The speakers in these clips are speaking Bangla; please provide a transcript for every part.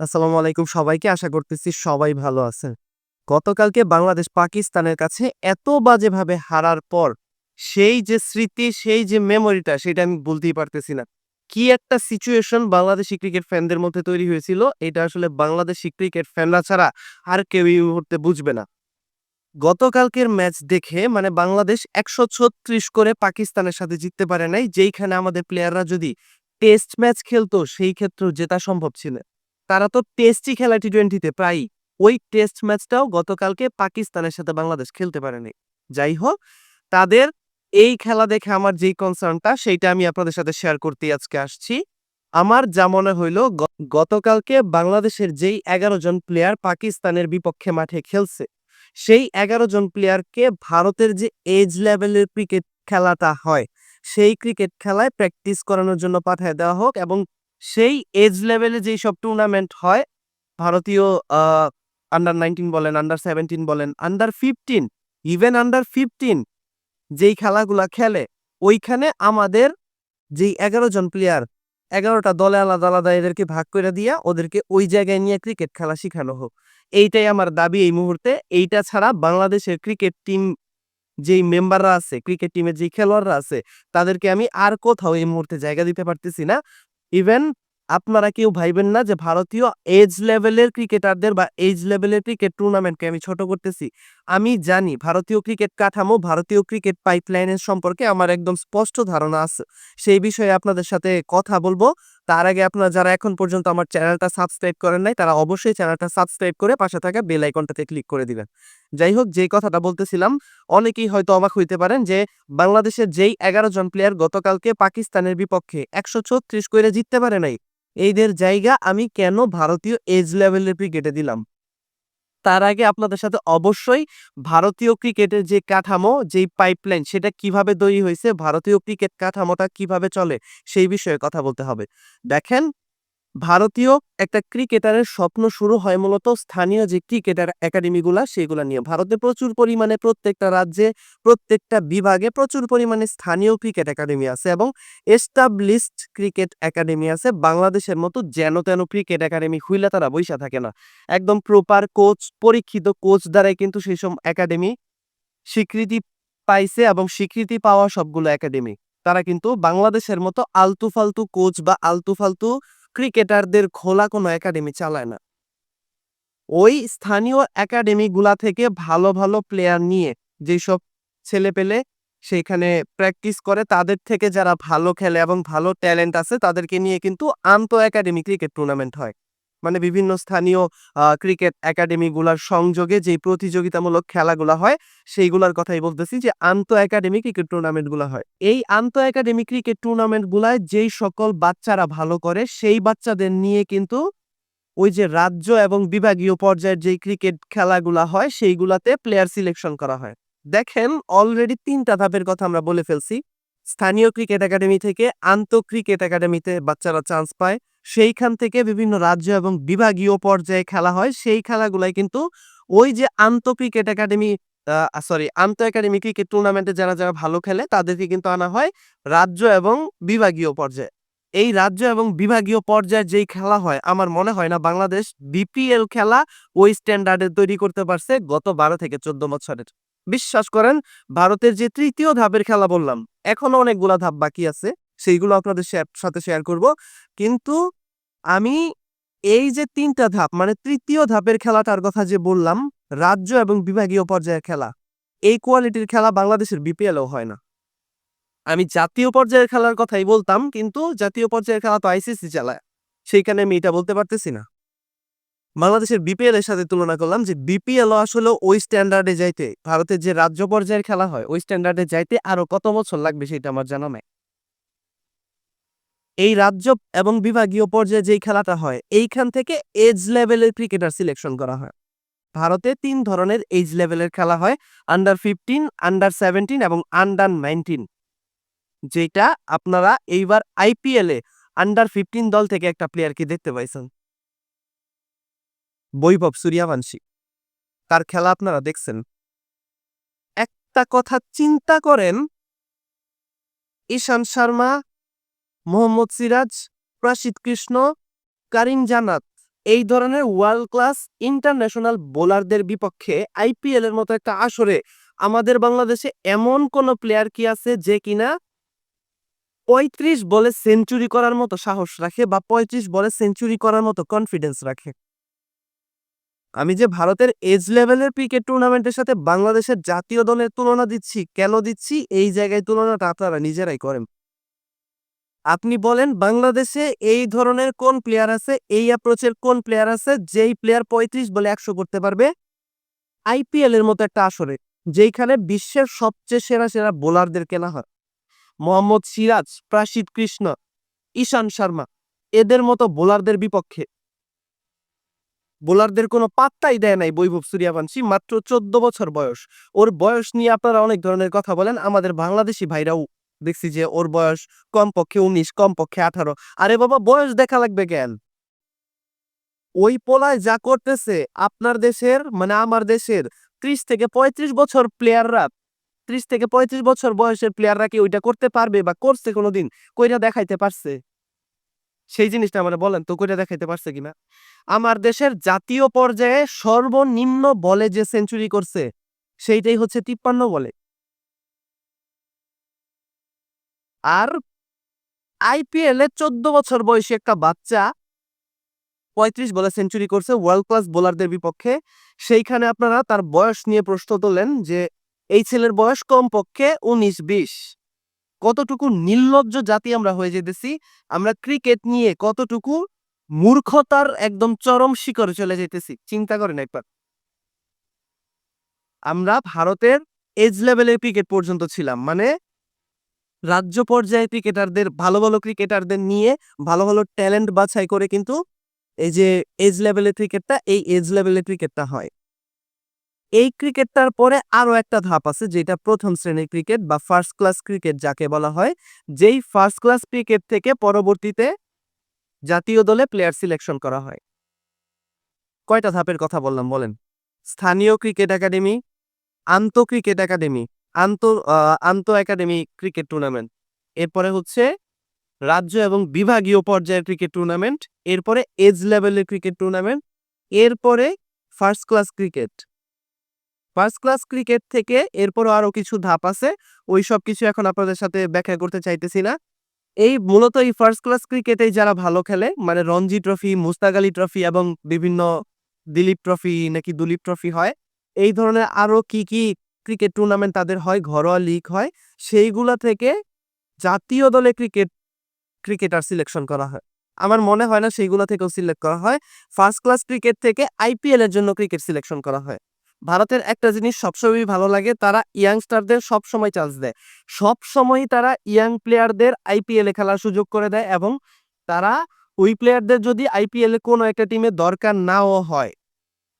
আসসালামু আলাইকুম সবাইকে, আশা করতেছি সবাই ভালো আছেন। গতকালকে বাংলাদেশ পাকিস্তানের কাছে এত বাজেভাবে হারার পর সেই যে স্মৃতি, সেই যে মেমোরিটা সেটা আমি বলতেই পারতেছি না। কি একটা সিচুয়েশন বাংলাদেশি ক্রিকেট ফ্যানদের মধ্যে তৈরি হয়েছিল, এটা আসলে বাংলাদেশি ক্রিকেট ফ্যানরা ছাড়া আর কেউ এই মুহূর্তে বুঝবে না। গতকালকের ম্যাচ দেখে মানে বাংলাদেশ একশো ছত্রিশ করে পাকিস্তানের সাথে জিততে পারে নাই, যেইখানে আমাদের প্লেয়াররা যদি টেস্ট ম্যাচ খেলতো, সেই ক্ষেত্রেও জেতা সম্ভব ছিল। তারা তো টেস্টই খেলা টি টোয়েন্টিতে প্রায়ই। ওই টেস্ট ম্যাচটাও গতকালকে পাকিস্তানের সাথে বাংলাদেশ খেলতে পারেনি। যাই হোক, তাদের এই খেলা দেখে আমার যেই কনসার্নটা সেইটা আমি আপনাদের সাথে শেয়ার করতে আজকে আসছি। আমার যা মনে হইল গতকালকে বাংলাদেশের যেই এগারো জন প্লেয়ার পাকিস্তানের বিপক্ষে মাঠে খেলছে, সেই এগারো জন প্লেয়ারকে ভারতের যে এজ লেভেলের ক্রিকেট খেলাটা হয়, সেই ক্রিকেট খেলায় প্র্যাকটিস করানোর জন্য পাঠিয়ে দেওয়া হোক এবং সেই এজ লেভেলে যেই সব টুর্নামেন্ট হয়, ভারতীয় আন্ডার নাইনটিন বলেন আন্ডার সেভেন্টিন বলেন under fifteen even under fifteen যেই খেলাগুলা খেলে, ওইখানে আমাদের যেই এগারো জন প্লেয়ার এগারোটা দলে আলাদা আলাদা এদেরকে ভাগ করে দিয়া ওদেরকে ওই জায়গায় নিয়ে ক্রিকেট খেলা শেখানো হোক। এইটাই আমার দাবি এই মুহূর্তে। এইটা ছাড়া বাংলাদেশের ক্রিকেট টিম যেই মেম্বাররা আছে ক্রিকেট টিমের যেই খেলোয়াড়রা আছে, তাদেরকে আমি আর কোথাও এই মুহূর্তে জায়গা দিতে পারতেছি না। ইভেন আপনারা কেউ ভাইবেন না যে ভারতীয় এজ লেভেলের ক্রিকেটারদের বা এজ লেভেলের ক্রিকেট টুর্নামেন্টকে আমি ছোট করতেছি। আমি জানি ভারতীয় ক্রিকেট কাঠামো, ভারতীয় ক্রিকেট পাইপলাইনের সম্পর্কে আমার একদম স্পষ্ট ধারণা আছে। সেই বিষয়ে আপনাদের সাথে কথা বলব। তার আগে আপনারা যারা এখন পর্যন্ত আমার চ্যানেলটা সাবস্ক্রাইব করেন নাই, তারা অবশ্যই চ্যানেলটা সাবস্ক্রাইব করে পাশে থাকা বেল আইকনটাতে ক্লিক করে দিবেন। যাই হোক, যেই কথাটা বলতেছিলাম, অনেকেই হয়তো অবাক হইতে পারেন যে বাংলাদেশের যেই এগারো জন প্লেয়ার গতকালকে পাকিস্তানের বিপক্ষে একশো ছত্রিশ করে জিততে পারে নাই। এইদের জায়গা আমি কেন ভারতীয় এজ লেভেলের ক্রিকেটে দিলাম? তার আগে আপনাদের সাথে অবশ্যই ভারতীয় ক্রিকেটের যে কাঠামো, যেই পাইপলাইন, সেটা কীভাবে তৈরি হয়েছে, ভারতীয় ক্রিকেট কাঠামোটা কীভাবে চলে, সেই বিষয়ে কথা বলতে হবে। দেখেন ভারতীয় একটা ক্রিকেটারের স্বপ্ন শুরু হয় মূলত স্থানীয় যে ক্রিকেটার একাডেমিগুলা, সেগুলা নিয়ে। ভারতে প্রচুর পরিমাণে প্রত্যেকটা রাজ্যে, প্রত্যেকটা বিভাগে প্রচুর পরিমাণে স্থানীয় ক্রিকেট একাডেমি আছে এবং এস্টাবলিশড ক্রিকেট একাডেমি আছে। বাংলাদেশের মতো যেন তেন ক্রিকেট একাডেমি খুইলা তারা বৈশা থাকে না। একদম প্রপার কোচ পরীক্ষিত কোচ দ্বারাই কিন্তু সেই সব একাডেমি স্বীকৃতি পাইছে এবং স্বীকৃতি পাওয়া সবগুলো একাডেমি। তারা কিন্তু বাংলাদেশের মতো আলতু ফালতু কোচ বা আলতু ফালতু ক্রিকেটারদের খোলা কোনো একাডেমি চালায় না। ওই স্থানীয় একাডেমিগুলা থেকে ভালো ভালো প্লেয়ার নিয়ে যেসব ছেলে পেলে সেখানে প্র্যাকটিস করে, তাদের থেকে যারা ভালো খেলে এবং ভালো ট্যালেন্ট আছে, তাদেরকে নিয়ে কিন্তু আন্ত একাডেমি ক্রিকেট টুর্নামেন্ট হয়। মানে বিভিন্ন স্থানীয় ক্রিকেট একাডেমি গুলার সংযোগে যে প্রতিযোগিতামূলক খেলাগুলা হয়, সেইগুলার কথাই বলতেছি যে আন্ত একাডেমি ক্রিকেট টুর্নামেন্টগুলা হয়। এই আন্ত একাডেমি ক্রিকেট টুর্নামেন্ট গুলায় যেই সকল বাচ্চারা ভালো করে, সেই বাচ্চাদের নিয়ে কিন্তু ওই যে রাজ্য এবং বিভাগীয় পর্যায়ের যেই ক্রিকেট খেলাগুলা হয়, সেইগুলাতে প্লেয়ার সিলেকশন করা হয়। দেখেন অলরেডি তিনটা ধাপের কথা আমরা বলে ফেলছি। স্থানীয় ক্রিকেট একাডেমি থেকে আন্ত ক্রিকেট একাডেমিতে বাচ্চারা চান্স পায়। সেইখান থেকে বিভিন্ন রাজ্য এবং বিভাগীয় পর্যায়ে খেলা হয়। সেই খেলাগুলাই কিন্তু ওই যে আন্ত ক্রিকেট একাডেমি সরি আন্ত একাডেমি ক্রিকেট টুর্নামেন্টে যারা যারা ভালো খেলে তাদেরকে কিন্তু আনা হয় রাজ্য এবং বিভাগীয় পর্যায়ে। এই রাজ্য এবং বিভাগীয় পর্যায়ে যেই খেলা হয়, আমার মনে হয় না বাংলাদেশ বিপিএল খেলা ওই স্ট্যান্ডার্ডে তৈরি করতে পারছে গত বারো থেকে চোদ্দ বছরের। বিশ্বাস করেন, ভারতের যে তৃতীয় ধাপের খেলা বললাম, এখনও অনেকগুলা ধাপ বাকি আছে। সেইগুলো আপনাদের সাথে শেয়ার করব। কিন্তু আমি এই যে তিনটা ধাপ মানে তৃতীয় ধাপের খেলাটার কথা যে বললাম, রাজ্য এবং বিভাগীয় পর্যায়ের খেলা, এই কোয়ালিটির খেলা বাংলাদেশের বিপিএলও হয় না। আমি জাতীয় পর্যায়ের খেলার কথাই বলতাম, কিন্তু জাতীয় পর্যায়ের খেলা তো আইসিসি চালায়। সেইখানে আমি এটা বলতে পারতেছি না। বাংলাদেশের বিপিএল এর সাথে তুলনা করলাম যে বিপিএল আসলে ওই স্ট্যান্ডার্ডে যাইতে, ভারতের যে রাজ্য পর্যায়ের খেলা হয়, ওই স্ট্যান্ডার্ডে যাইতে আরও কত বছর লাগবে সেটা আমার জানা নাই। এই রাজ্য এবং বিভাগীয় পর্যায়ে যেই খেলাটা হয়, এইখান থেকে এজ লেভেলের ক্রিকেটার সিলেকশন করা হয়। ভারতে তিন ধরনের এজ লেভেলের খেলা হয় আন্ডার ফিফটিন আন্ডার সেভেন্টিন এবং আন্ডার নাইনটিন যেটা আপনারা এইবার আইপিএল আন্ডার ফিফটিন দল থেকে একটা প্লেয়ারকে দেখতে পাইছেন। বৈভব সূর্যবংশী। তার খেলা আপনারা দেখছেন। একটা কথা চিন্তা করেন, ঈশান শর্মা মোহাম্মদ সিরাজ প্রাসিদ কৃষ্ণ, কারিম জানাত এই ধরনের ওয়ার্ল্ড ক্লাস ইন্টারন্যাশনাল বোলারদের বিপক্ষে আইপিএল এর মতো একটা আসরে আমাদের বাংলাদেশে এমন কোন প্লেয়ার কি আছে যে কিনা পঁয়ত্রিশ বলে সেঞ্চুরি করার মতো সাহস রাখে বা পঁয়ত্রিশ বলে সেঞ্চুরি করার মতো কনফিডেন্স রাখে। আমি যে ভারতের এজ লেভেলের ক্রিকেট টুর্নামেন্টের সাথে বাংলাদেশের জাতীয় দলের তুলনা দিচ্ছি, কেন দিচ্ছি? এই জায়গায় তুলনাটা আপনারা নিজেরাই করেন। আপনি বলেন বাংলাদেশে এই ধরনের কোন প্লেয়ার আছে, এই অ্যাপ্রোচের কোন প্লেয়ার আছে, যেই প্লেয়ার পঁয়ত্রিশ বলে একশো করতে পারবে? আইপিএল এর মতো একটা আসরে, যেইখানে বিশ্বের সবচেয়ে সেরা সেরা বোলারদের কেনা হয়। মোহাম্মদ সিরাজ প্রাসিদ কৃষ্ণ, ঈশান শর্মা, এদের মতো বোলারদের বিপক্ষে। বোলারদের কোনো পাত্তাই দেয় নাই বৈভব সূর্যবংশী, মাত্র চোদ্দ বছর বয়স। ওর বয়স নিয়ে আপনারা অনেক ধরনের কথা বলেন, আমাদের বাংলাদেশি ভাইরাও দেখছি যে ওর বয়স কমপক্ষে উনিশ, কমপক্ষে আঠারো। আরে বাবা, বয়স দেখা লাগবে কেন? ওই পোলায় যা করতেছে আপনার দেশের মানে আমার দেশের ত্রিশ থেকে পঁয়ত্রিশ বছর প্লেয়াররা ত্রিশ থেকে পঁয়ত্রিশ বছর বয়সের প্লেয়াররা কি ওইটা করতে পারবে বা করছে কোনোদিন? কইরা দেখাইতে পারছে। সেই জিনিসটা আমরা বলেন, তো কইরা দেখাইতে পারছে কিনা আমার দেশের জাতীয় পর্যায়ে সর্বনিম্ন বলে যে সেঞ্চুরি করছে, সেইটাই হচ্ছে তিপ্পান্ন বলে। আর আইপিএল চোদ্দ বছর বয়সী একটা বাচ্চা পঁয়ত্রিশ বলে সেঞ্চুরি করছে ওয়ার্ল্ড ক্লাস বোলারদের বিপক্ষে। সেইখানে আপনারা তার বয়স নিয়ে প্রশ্ন তোলেন যে, এই ছেলের বয়স কমপক্ষে উনিশ বিশ। কতটুকু নির্লজ্জ জাতি আমরা হয়ে যেতেছি? আমরা ক্রিকেট নিয়ে কতটুকু মূর্খতার একদম চরম শিখরে চলে যেতেছি? চিন্তা করেন একবার। আমরা ভারতের এজ লেভেলের ক্রিকেট পর্যন্ত ছিলাম। মানে রাজ্য পর্যায়ে ক্রিকেটারদের, ভালো ভালো ক্রিকেটারদের নিয়ে ভালো ভালো ট্যালেন্ট বাছাই করে কিন্তু এই যে এজ লেভেলের ক্রিকেটটা, এই এজ লেভেলের ক্রিকেটটা হয়। এই ক্রিকেটটার পরে আরও একটা ধাপ আছে, যেটা প্রথম শ্রেণির ক্রিকেট বা ফার্স্ট ক্লাস ক্রিকেট যাকে বলা হয়। যেই ফার্স্ট ক্লাস ক্রিকেট থেকে পরবর্তীতে জাতীয় দলে প্লেয়ার সিলেকশন করা হয়। কয়টা ধাপের কথা বললাম বলেন? স্থানীয় ক্রিকেট একাডেমি, আন্ত ক্রিকেট একাডেমি। আন্ত আন্ত একাডেমি ক্রিকেট টুর্নামেন্ট। এরপরে হচ্ছে রাজ্য এবং বিভাগীয় পর্যায়ের ক্রিকেট টুর্নামেন্ট, এরপরে এজ লেভেলের ক্রিকেট টুর্নামেন্ট, এরপরে first class cricket. First class cricket থেকে এরপরও আরও কিছু ধাপ আছে, ওই সব কিছু এখন আপনাদের সাথে ব্যাখ্যা করতে চাইতেছি না। এই মূলত এই ফার্স্ট ক্লাস ক্রিকেটে যারা ভালো খেলে মানে রঞ্জি ট্রফি, মুস্তাক আলী ট্রফি এবং বিভিন্ন দিলীপ ট্রফি, নাকি দুলীপ ট্রফি হয়, এই ধরনের আরও কি কি ক্রিকেট টুর্নামেন্ট তাদের হয়, ঘরোয়া লিগ হয়, সেইগুলা থেকে জাতীয় দলে ক্রিকেট, ক্রিকেটার সিলেকশন করা হয়। আমার মনে হয় না সেইগুলো থেকেও সিলেক্ট করা হয়। ফার্স্ট ক্লাস ক্রিকেট থেকে আইপিএল এর জন্য ক্রিকেট সিলেকশন করা হয়। ভারতের একটা জিনিস সবসময় ভালো লাগে, তারা ইয়াংস্টারদের সব সময় চান্স দেয়। সব সময় তারা ইয়াং প্লেয়ারদের আইপিএল এ খেলার সুযোগ করে দেয় এবং তারা ওই প্লেয়ারদের যদি আইপিএল এ কোনো একটা টিমে দরকার নাও হয়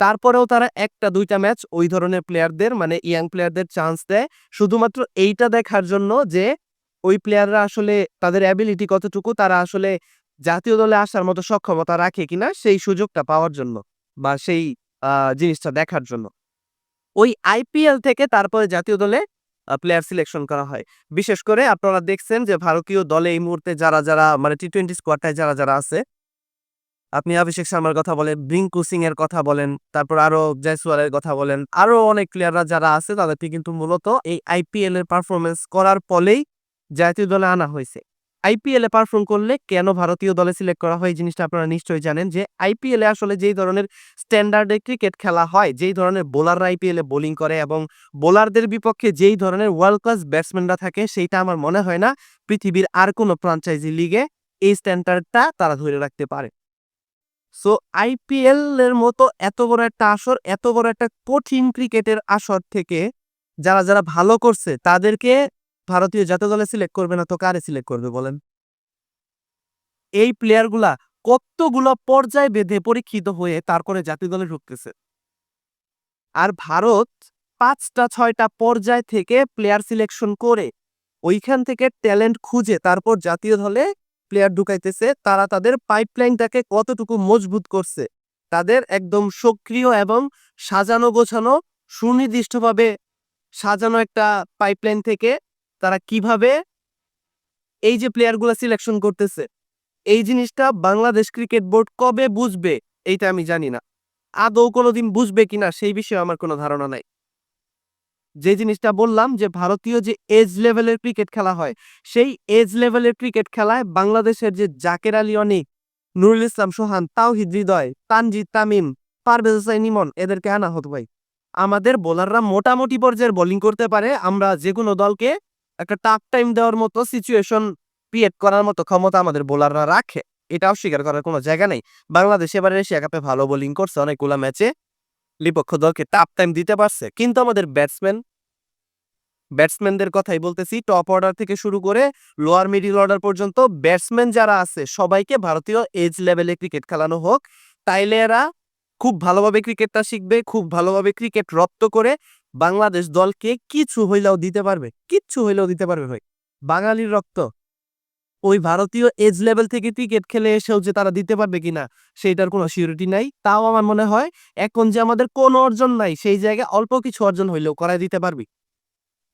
তারপরেও তারা একটা, দুইটা ম্যাচ ওই ধরনের প্লেয়ারদের মানে ইয়াং প্লেয়ারদের চান্স দেয়। শুধুমাত্র এইটা দেখার জন্য যে, ওই প্লেয়াররা আসলে তাদের অ্যাবিলিটি কতটুকু, তারা আসলে জাতীয় দলে আসার মতো সক্ষমতা রাখে কিনা, সেই সুযোগটা পাওয়ার জন্য বা সেই জিনিসটা দেখার জন্য। ওই আইপিএল থেকে তারপরে জাতীয় দলে প্লেয়ার সিলেকশন করা হয়। বিশেষ করে আপনারা দেখছেন যে ভারতীয় দলে এই মুহূর্তে যারা যারা মানে টি টোয়েন্টি স্কোয়াডটায় যারা যারা আছে আপনি অভিষেক শর্মার কথা বলেন, ব্রিঙ্কু সিং এর কথা বলেন, তারপর আরও জয়সওয়ালের কথা বলেন, আরও অনেক প্লেয়াররা যারা আছে তাদেরকে কিন্তু মূলত এই আইপিএল এর পারফরমেন্স করার ফলেই জাতীয় দলে আনা হয়েছে। আইপিএল এ পারফর্ম করলে কেন ভারতীয় দলে সিলেক্ট করা হয় এই জিনিসটা আপনারা নিশ্চয়ই জানেন যে আইপিএল এ আসলে যেই ধরনের স্ট্যান্ডার্ডে ক্রিকেট খেলা হয়, যেই ধরনের বোলাররা আইপিএল এ বোলিং করে এবং বোলারদের বিপক্ষে যেই ধরনের ওয়ার্ল্ড ক্লাস ব্যাটসম্যানরা থাকে সেইটা আমার মনে হয় না পৃথিবীর আর কোনো ফ্রাঞ্চাইজি লিগে এই স্ট্যান্ডার্ডটা তারা ধরে রাখতে পারে। সো আইপিএল এর মতো এত বড় একটা আসর, এত বড় একটা কঠিন ক্রিকেটের আসর থেকে যারা যারা ভালো করছে তাদেরকে ভারতীয় জাতীয় দলে সিলেক্ট করবে না, তো কারে সিলেক্ট করবে বলেন? এই প্লেয়ারগুলা কতগুলো পর্যায় বেঁধে পরীক্ষিত হয়ে তারপরে জাতীয় দলে ঢুকতেছে। আর ভারত পাঁচটা, ছয়টা পর্যায় থেকে প্লেয়ার সিলেকশন করে ওইখান থেকে ট্যালেন্ট খুঁজে তারপর জাতীয় দলে প্লেয়ার ঢুকাইতেছে, তারা তাদের পাইপলাইনটাকে কতটুকু মজবুত করছে, তাদের একদম সক্রিয় এবং সাজানো গোছানো, সুনির্দিষ্টভাবে সাজানো একটা পাইপলাইন থেকে তারা কীভাবে এই যে প্লেয়ারগুলো সিলেকশন করতেছে, এই জিনিসটা বাংলাদেশ ক্রিকেট বোর্ড কবে বুঝবে, এইটা আমি জানি না। আদৌ কোনোদিন বুঝবে কিনা, সেই বিষয়ে আমার কোনো ধারণা নাই। যে জিনিসটা বললাম যে ভারতীয় যে এজ লেভেলের ক্রিকেট খেলা হয়, সেই এজ লেভেলের ক্রিকেট খেলায় বাংলাদেশের যে জাকের আলী অনিক, নুরুল ইসলাম সোহান, তাওহিদ হৃদয়, তানজিদ তামিম, পারভেজ হোসাইন ইমন, এদেরকে আনা হতো ভাই। আমাদের বোলাররা মোটামুটি পর্যায়ের বোলিং করতে পারে, আমরা যে কোনো দলকে একটা টাফ টাইম দেওয়ার মতো সিচুয়েশন ক্রিয়েট করার মতো ক্ষমতা আমাদের বোলাররা রাখে। এটা অস্বীকার করার কোনো জায়গা নেই। বাংলাদেশ এবারে এশিয়া কাপে ভালো বোলিং করছে, অনেকগুলো ম্যাচে বিপক্ষ দলকে টাফ টাইম দিতে পারছে। কিন্তু আমাদের ব্যাটসম্যান ব্যাটসম্যানদের কথাই বলতেছি টপ অর্ডার থেকে শুরু করে লোয়ার মিডিল অর্ডার পর্যন্ত ব্যাটসম্যান যারা আছে, সবাইকে ভারতীয় এজ লেভেলে ক্রিকেট খেলানো হোক। তাইলে এরা খুব ভালোভাবে ক্রিকেটটা শিখবে, খুব ভালোভাবে ক্রিকেট রপ্ত করে বাংলাদেশ দলকে কিছু হইলেও দিতে পারবে, কিচ্ছু হইলেও দিতে পারবে ভাই। বাঙালির রক্ত। ওই ভারতীয় এজ লেভেল থেকে ক্রিকেট খেলে এসেও যে তারা দিতে পারবে কিনা, সেইটার কোনো সিউরিটি নাই। তাও আমার মনে হয়, এখন যে আমাদের কোনো অর্জন নাই, সেই জায়গায় অল্প কিছু অর্জন হইলেও করাই দিতে পারবি।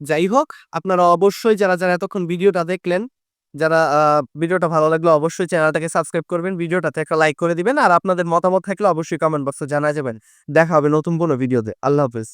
যাই হোক, আপনারা অবশ্যই যারা যারা এতক্ষণ ভিডিওটা দেখলেন, যারা ভিডিওটা ভালো লাগলে অবশ্যই চ্যানেলটাকে সাবস্ক্রাইব করবেন, ভিডিওটাতে একটা লাইক করে দিবেন, আর আপনাদের মতামত থাকলে অবশ্যই কমেন্ট বক্সে জানা যাবেন। দেখা হবে নতুন কোনো ভিডিওতে আল্লাহ হাফেজ।